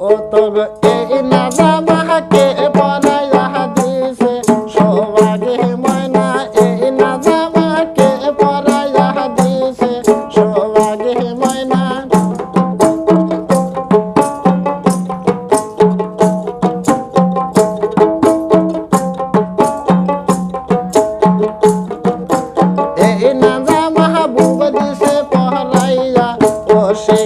ও তব এই না বাবাকে পড়াইয়া দিছে সবাগে ময়না, এই না বাবাকে পড়াইয়া দিছে সবাগে ময়না। এই না বাবা বুব দিছে পড়াইয়া ও সে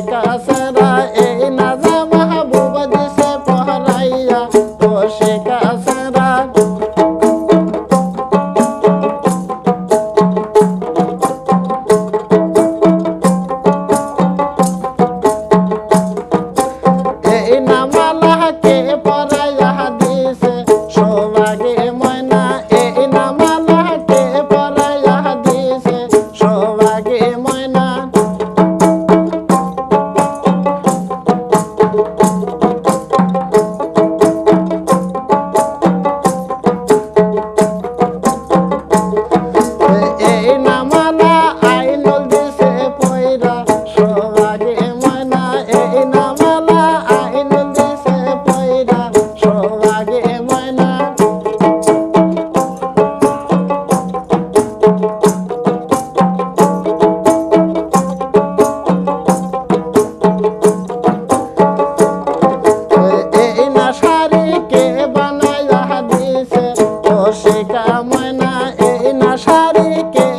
কামনা এই না শাড়িকে